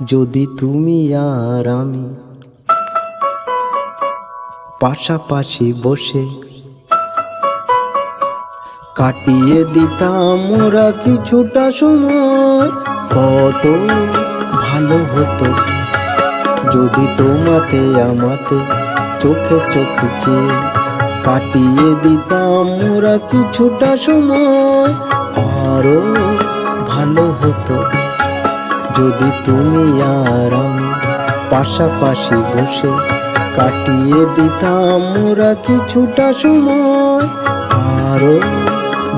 যদি তুমি আর আমি পাশাপাশি বসে কাটিয়ে দিতাম মোরা কিছুটা সময়, কত ভালো হতো। যদি তোমাতে আমাতে চোখে চোখে চেয়ে কাটিয়ে দিতাম মোরা কিছুটা সময়, আরও ভালো হতো। যদি তুমি আর আমি পাশাপাশি বসে কাটিয়ে দিতাম ওরা কিছুটা সময় আরও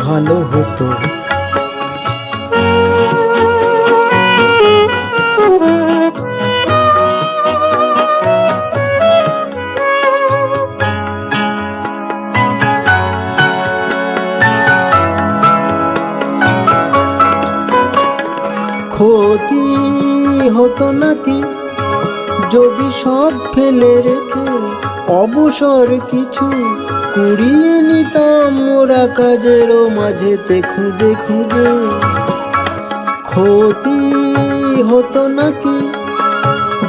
ভালো হতো। ক্ষতি হতো নাকি? যদি সব ফেলে রেখে অবসর কিছু কুড়িয়ে নিতাম মোরা কাজেরও মাঝেতে খুঁজে খুঁজে। ক্ষতি হতো নাকি?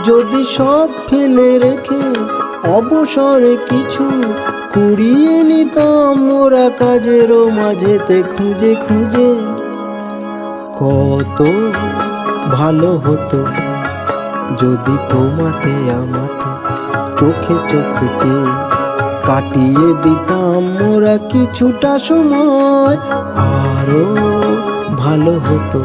যদি সব ফেলে রেখে অবসর কিছু কুড়িয়ে নিতাম মোরা কাজেরও মাঝেতে খুঁজে খুঁজে। কত ভালো হতো যদি তোমাতে আমাতে চোখে চোখে চেয়ে কাটিয়ে দিতাম মোরা কিছুটা সময়। আরও ভালো হতো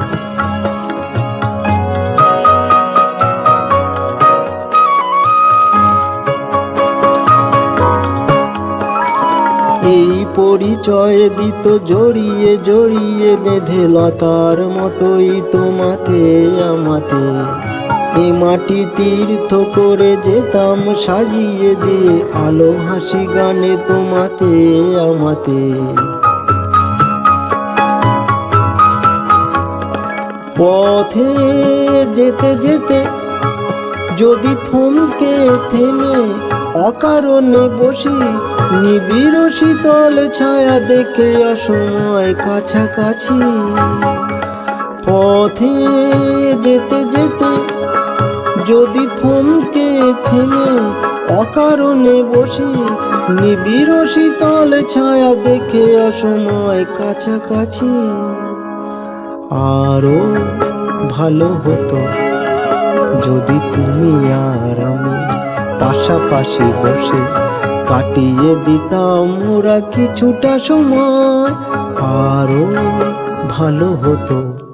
এই পরিচয় দিত জড়িয়ে জড়িয়ে বেঁধে লতার মতোই তোমাতে আমাতে। এ মাটি তীর্থ করে যেতাম সাজিয়ে দিয়ে আলো হাসি গানে তোমাতে আমাতে। পথে যেতে যেতে যদি থমকে থেমে অকারণে বসি নিবিড় শীতল ছায়া দেখে অসময় কাছাকাছি। পথে যেতে যেতে যদি থমকে থেমে অকারণে বসি নিবিড় শীতল ছায়া দেখে অসময় কাছাকাছি। আরও ভালো হতো। যদি তুমি আর আমি পাশাপাশি বসে কাটিয়ে দিতাম ওরা কিছুটা সময় আরও ভালো হতো।